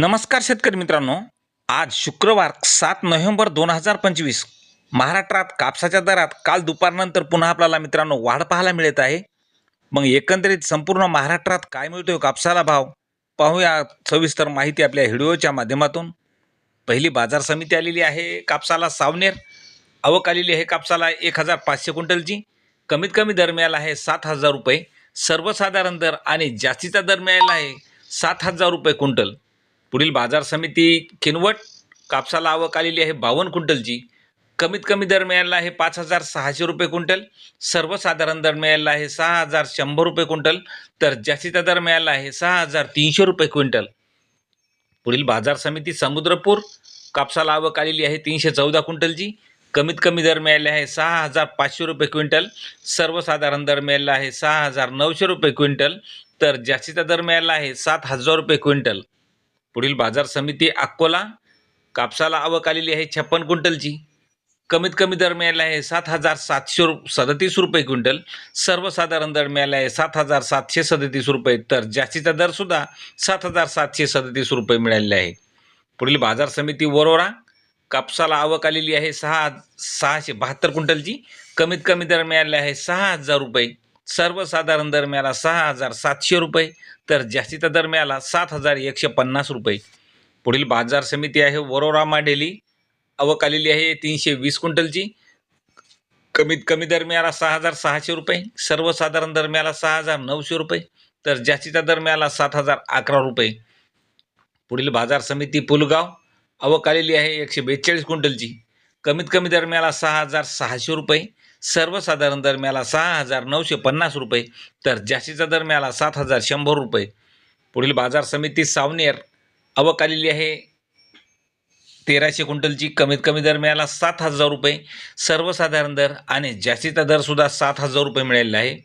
नमस्कार शेतकरी मित्रांनो. आज शुक्रवार सात नोव्हेंबर दोन हजार पंचवीस. महाराष्ट्रात कापसाच्या दरात काल दुपारनंतर पुन्हा आपल्याला मित्रांनो वाढ पाहायला मिळत आहे. मग एकंदरीत संपूर्ण महाराष्ट्रात काय मिळतोय कापसाला भाव? पाहूया सविस्तर माहिती आपल्या व्हिडिओच्या माध्यमातून. पहिली बाजार समिती आलेली आहे कापसाला सावनेर. आवक आलेली आहे कापसाला एक हजार पाचशे क्विंटलची. कमीत कमी दर मिळाला आहे सात हजार रुपये. सर्वसाधारण दर आणि जास्तीचा दर मिळाला आहे सात हजार रुपये क्विंटल. पुढील बाजार समिती किनवट कापसाला आवक आलेली आहे बावन्न क्विंटलची. कमीत कमी दर मिळाला आहे पाच हजार सहाशे रुपये क्विंटल. सर्वसाधारण दर मिळाला आहे सहा हजार शंभर रुपये क्विंटल. तर जास्तीचा दर मिळाला आहे सहा हजार तीनशे रुपये क्विंटल. पुढील बाजार समिती समुद्रपूर कापसाला आवक आलेली आहे तीनशे चौदा क्विंटलची. कमीत कमी दर मिळाले आहे सहा हजार पाचशे रुपये क्विंटल. सर्वसाधारण दर मिळाला आहे सहा हजार नऊशे रुपये क्विंटल. तर जास्तीचा दर मिळाला आहे सात हजार रुपये क्विंटल. पुढील बाजार समिती अकोला कापसाला आवक आलेली आहे छप्पन क्विंटलची. कमीत कमी दर मिळाला आहे सात हजार सातशे रु सदतीस रुपये क्विंटल. सर्वसाधारण दर मिळाला आहे सात हजार सातशे सदतीस रुपये. तर जास्तीचा दरसुद्धा सात हजार सातशे सदतीस रुपये मिळालेला आहे. पुढील बाजार समिती वरोरा कापसाला आवक आलेली आहे सहा सहाशे बहात्तर क्विंटलची. कमीत कमी दर मिळाले आहे सहा हजार रुपये. सर्वसाधारण दर मिळाला सहा हजार सातशे रुपये तर जास्तीचा दर मिळाला सात हजार एकशे पन्नास रुपये. पुढील बाजार समिती आहे वरोरा डेली. आवक आलेली आहे तीनशे वीस क्विंटलची. कमीत कमी दर मिळाला सहा हजार सहाशे रुपये सर्वसाधारण दर मिळाला सहा हजार नऊशे रुपये तर जास्तीचा दर मिळाला सात हजार अकरा रुपये. पुढील बाजार समिती पुलगाव. आवक आलेली आहे एकशे बेचाळीस क्विंटलची. कमीत कमी दर मिळाला सहा हजार सहाशे रुपये सर्वसाधारण दर मिळाला सहा हजार नऊशे पन्नास रुपये तर जास्तीचा दर मिळाला सात हजार शंभर रुपये. पुढील बाजार समिती सावनेर आवक आलेली आहे. तेराशे क्विंटलची कमीत कमी दर मिळाला सात हजार रुपये सर्वसाधारण दर आणि जास्तीचा दरसुद्धा सात हजार रुपये मिळालेला आहे.